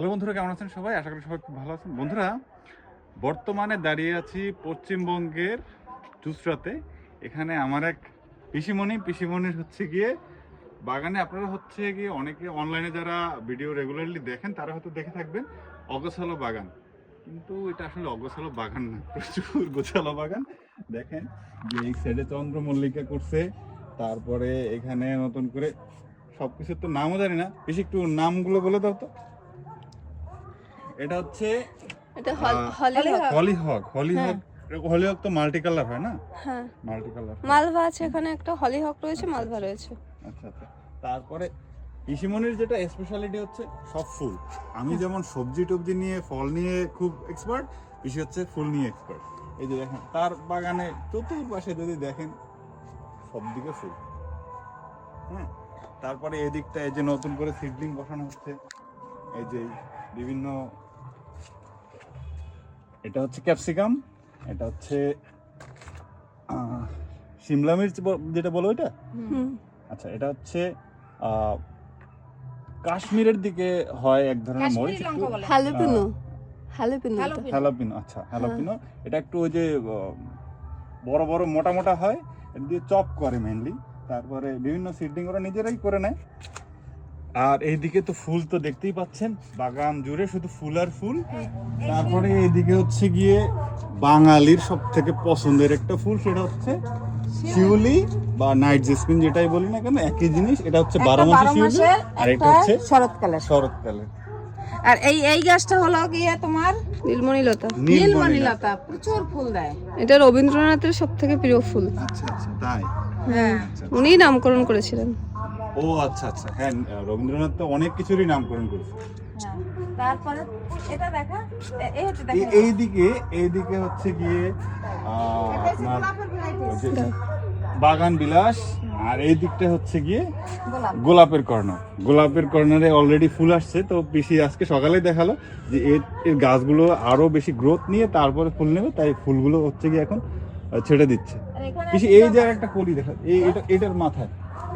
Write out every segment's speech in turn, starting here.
Hello বন্ধুরা, কেমন আছেন সবাই? আশা করি সবাই খুব ভালো আছেন। বন্ধুরা, বর্তমানে দাঁড়িয়ে আছি পশ্চিমবঙ্গের চুচড়াতে। এখানে আমার এক পিসিমণি। পিসিমণির হচ্ছে গিয়ে বাগানে। আপনারা হচ্ছে গিয়ে অনেকে অনলাইনে যারা ভিডিও রেগুলারলি দেখেন, তারা হয়তো দেখে থাকবেন, অগোছালো বাগান। কিন্তু এটা আসলে অগোছালো বাগান না, প্রচুর গোছালো বাগান। দেখেন, যে এই সাইডে চন্দ্রমল্লিকা করছে, তারপরে এখানে নতুন করে সবকিছুর তো নামও জানি না। বেশি একটু নামগুলো বলে দাও তো। এটা হচ্ছে এটা হল- আহ, হলি হলি হক হলি হ্যাঁ। তো মাল্টি কালার হয় না? হ্যাঁ। মাল্টি কালার মালভা আছে এখানে একটা হলি হক রয়েছে মালভা রয়েছে। আচ্ছা আচ্ছা। তারপরে পিসিমনির যেটা স্পেশালিটি হচ্ছে সব ফুল। আমি যেমন সবজি টবজি নিয়ে ফল নিয়ে খুব এক্সপার্ট পিসি হচ্ছে ফুল নিয়ে এক্সপার্ট এই যে দেখেন তার বাগানে চতুর্পাশে যদি দেখেন সব দিকে ফুল। হ্যাঁ তারপরে এই দিকটা এই যে নতুন করে সিডলিং বসানো হচ্ছে এই যে বিভিন্ন এটা হচ্ছে ক্যাপসিকাম এটা হচ্ছে সিমলা মির্চ যেটা বলো এটা? আচ্ছা এটা হচ্ছে কাশ্মীরের দিকে হয় এক ধরনের মরিচ হ্যালোপিনো। হ্যালোপিনো। হ্যালোপিনো। আচ্ছা হ্যালাপিনো। এটা একটু ওই যে বড় বড় মোটা মোটা হয় এটা দিয়ে চপ করে মেনলি তারপরে বিভিন্ন সিডিং ওরা নিজেরাই করে নেয়। আর এইদিকে তো ফুল তো দেখতেই পাচ্ছেন বাগান জুড়ে শুধু ফুল আর ফুল। তারপরে এইদিকে হচ্ছে গিয়ে বাঙালির সব থেকে পছন্দের একটা ফুল সেটা হচ্ছে শিউলি। বা নাইট জেসমিন যেটাই বলি না কেন একই জিনিস এটা হচ্ছে বারো মাসে শিউলি আর এটা হচ্ছে শরৎকালে শরৎকালে আর এই এই গাছটা হলো গিয়ে তোমার? নীলমণি লতা নীলমণি লতা প্রচুর ফুল দেয়। এটা রবীন্দ্রনাথের সব থেকে প্রিয় ফুল। আচ্ছা আচ্ছা তাই? হ্যাঁ। আচ্ছা উনি নামকরণ করেছিলেন। ও আচ্ছা আচ্ছা। হ্যাঁ রবীন্দ্রনাথ তো অনেক কিছুরই নামকরণ করেছে। হ্যাঁ। তারপরে এটা দেখা এইদিকে এইদিকে হচ্ছে গিয়ে আপনার বাগান বিলাস আর এই দিকটা হচ্ছে গিয়ে গোলাপের কর্নার গোলাপের কর্নারে অলরেডি ফুল আসছে তো পিসি আজকে সকালে দেখাল যে এর গাছগুলো আরও বেশি গ্রোথ নিয়ে তারপরে ফুল নেবে তাই ফুলগুলো হচ্ছে গিয়ে এখন ছেড়ে দিচ্ছে। পিসি এই যে একটা কলি দেখা এই এটা এটার মাথায়।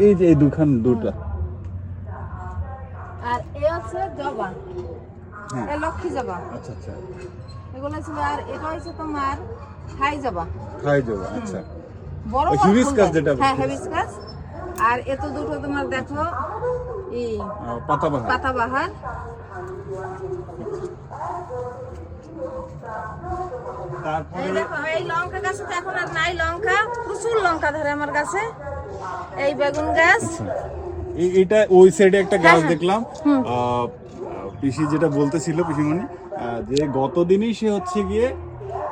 এই যে এই দুখান দুটা। আর এ হচ্ছে জবা। হ্যাঁ। এ লক্ষ্মী জবা। আচ্ছা আচ্ছা। এগুলো ছিল আর এটা হচ্ছে তোমার হাই জবা। খাই যাব আচ্ছা। বড় hibiscus যেটা হ্যাঁ। হেবিসকাস আর এত দুটো তোমার দেখো এই পাতাবাহার পাতাবাহার তারপরে এই দেখো এই লঙ্কা গাছে তো এখন আর নাই লঙ্কা প্রচুর লঙ্কা ধরে আমার গাছে। এই বেগুন গাছ। আচ্ছা। এই এটা ওই সাইডে একটা গাছ হ্যাঁ, দেখলাম। পিসি যেটা বলতেছিল পিসিমণি যে গত দিনই সে হচ্ছে গিয়ে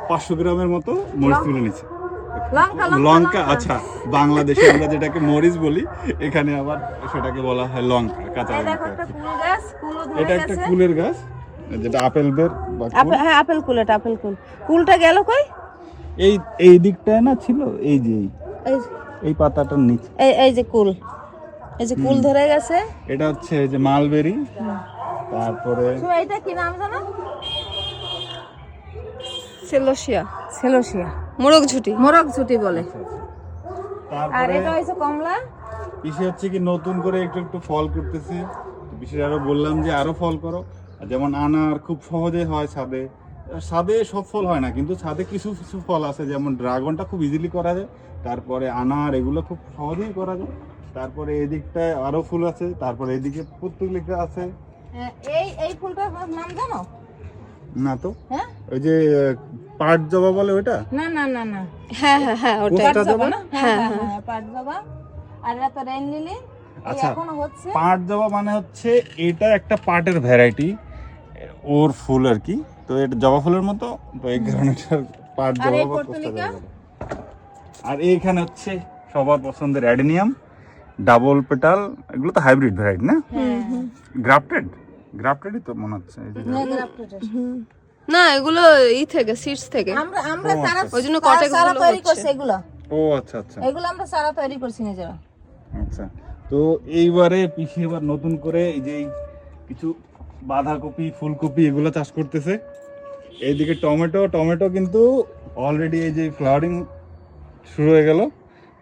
পাঁচশো গ্রামের মতো মরিচ তুলে নিচ্ছে লঙ্কা আচ্ছা বাংলাদেশে আমরা যেটাকে মরিচ বলি এখানে আবার সেটাকে বলা হয় লঙ্কা কাঁচা এই লঙ্কা এটা একটা কুলের গাছ যেটা আপেল বের আপেল হ্যাঁ আপেল কুল এটা আপেল কুল। কুলটা গেল কই? এই এই দিকটায় না ছিল এই যে এই- পাতাটার নিচে। এই এই যে কুল। এই যে কুল ধরে গেছে। এটা হচ্ছে যে মালবেরি। তারপরে তো এইটা কি নাম জানো? সেলোসিয়া সেলোসিয়া মোরগ ঝুটি। মোরগ ছুটি বলে। আর এটা হচ্ছে কমলা। পিসি হচ্ছে কি নতুন করে একটু একটু ফল করতেছে। পিসির আরও বললাম যে আরও ফল করো। যেমন আনার খুব সহজে হয় ছাদে। ছাদে সব ফল হয় না কিন্তু ছাদে কিছু কিছু ফল আছে যেমন ড্রাগনটা খুব ইজিলি করা যায় তারপরে আনার এগুলো খুব সহজেই করা যায় তারপরে এদিকটায় আরও ফুল আছে তারপরে এদিকে পুতুলিকা আছে। হ্যাঁ, এই এই ফুলটার নাম জানো? না তো? হ্যাঁ? ওই যে পাট জবা বলে ওইটা? না না না না। হ্যাঁ হ্যাঁ হ্যাঁ কোনটা জবা? না? হ্যাঁ হ্যাঁ হ্যাঁ পাট জবা। আর এটা তো রেন লিলি আচ্ছা। এখনও হচ্ছে। পাট জবা মানে হচ্ছে এটা একটা পাটের ভ্যারাইটি ওর ফুল আর কি। তো এটা জবা ফুলের মতো তো এই কারণে পাট জবা বা? পোস্তা জবা আর এইখানে হচ্ছে সবার পছন্দের অ্যাডেনিয়াম ডাবল পেটাল এগুলো তো হাইব্রিড ভ্যারাইটি না? হ্যাঁ। গ্রাফটেড? গ্রাফটেডই তো মনে হচ্ছে এই যে হ্যাঁ। না এগুলো ই থেকে সিডস থেকে। আমরা আমরা তারা আচ্ছা। ওই জন্য চারা গুলো তৈরি করছে এগুলো। ও আচ্ছা আচ্ছা। এগুলো আমরা চারা তৈরি করছি নিজেরা। আচ্ছা। তো এইবারে পিসি এবার নতুন করে এই যে এই কিছু বাঁধাকপি ফুলকপি এগুলো চাষ করতেছে। এইদিকে টমেটো টমেটো কিন্তু অলরেডি এই যে ফ্লাওয়ারিং শুরু হয়ে গেল।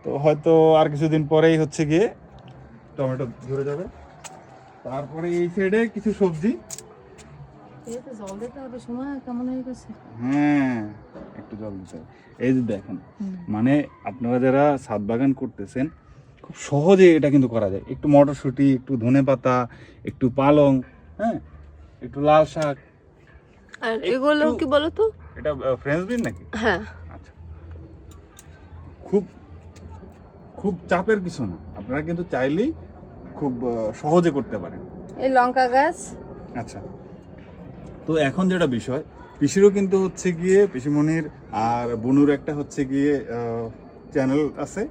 তো হয়তো আর কিছুদিন পরেই হচ্ছে গিয়ে টমেটো ধরে যাবে। তারপরে এই সাইডে কিছু সবজি। হয়ে একটু জল দিতে হবে। এই যে দেখেন মানে আপনারা যারা ছাদ বাগান করতেছেন খুব সহজে এটা কিন্তু করা যায়। একটু মটরশুঁটি একটু ধনে পাতা একটু পালং হ্যাঁ একটু লাল শাক আর এগুলো কি বলো তো এটা ফ্রেঞ্চ বিন নাকি? হ্যাঁ। আচ্ছা। খুব খুব চাপের কিছু না। আপনারা কিন্তু চাইলেই খুব সহজে করতে পারেন। এই লঙ্কা গাছ। আচ্ছা। তো এখন যেটা বিষয় পিসিরও কিন্তু হচ্ছে গিয়ে পিসিমণির আর বনুর একটা হচ্ছে গিয়ে চ্যানেল আছে।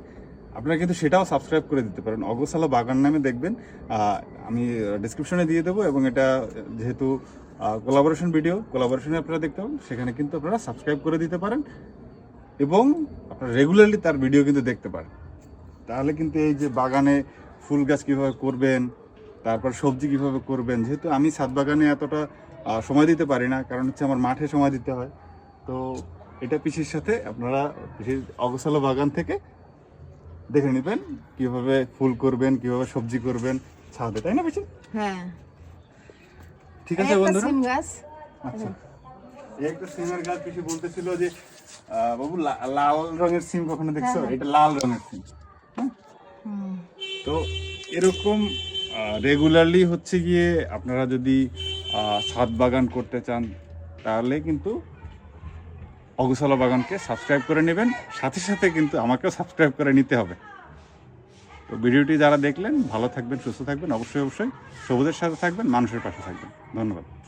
আপনারা কিন্তু সেটাও সাবস্ক্রাইব করে দিতে পারেন। অগোসালা বাগান নামে দেখবেন। আমি ডিসক্রিপশনে দিয়ে দেবো এবং এটা যেহেতু কোলাবোরেশন ভিডিও কোলাবোরেশনে আপনারা দেখতে পাবেন। সেখানে কিন্তু আপনারা সাবস্ক্রাইব করে দিতে পারেন এবং আপনারা রেগুলারলি তার ভিডিও কিন্তু দেখতে পারেন। তাহলে কিন্তু এই যে বাগানে ফুল গাছ কীভাবে করবেন, তারপর সবজি কীভাবে করবেন, যেহেতু আমি ছাদ বাগানে এতটা সময় দিতে পারি না, কারণ হচ্ছে আমার মাঠে সময় দিতে হয়। তো এটা পিসির সাথে আপনারা পিসির অগোছালো বাগান থেকে দেখে নেবেন কীভাবে ফুল করবেন, কীভাবে সবজি করবেন ছাদে, তাই না পিসি? হ্যাঁ। ঠিক আছে একটা বন্ধুরা? সিম গাছ। আচ্ছা। একটা সিমের গাছ পিসি বলতেছিল যে বাবু লাল রঙের সিম কখনো দেখছ? এটা লাল রঙের সিম। হুম। তো এরকম রেগুলারলি হচ্ছে গিয়ে আপনারা যদি ছাদ বাগান করতে চান তাহলে কিন্তু অগুশালা বাগানকে সাবস্ক্রাইব করে নেবেন। সাথে সাথে কিন্তু আমাকেও সাবস্ক্রাইব করে নিতে হবে। তো ভিডিওটি যারা দেখলেন, ভালো থাকবেন, সুস্থ থাকবেন, অবশ্যই অবশ্যই সবুজের সাথে থাকবেন, মানুষের পাশে থাকবেন। ধন্যবাদ।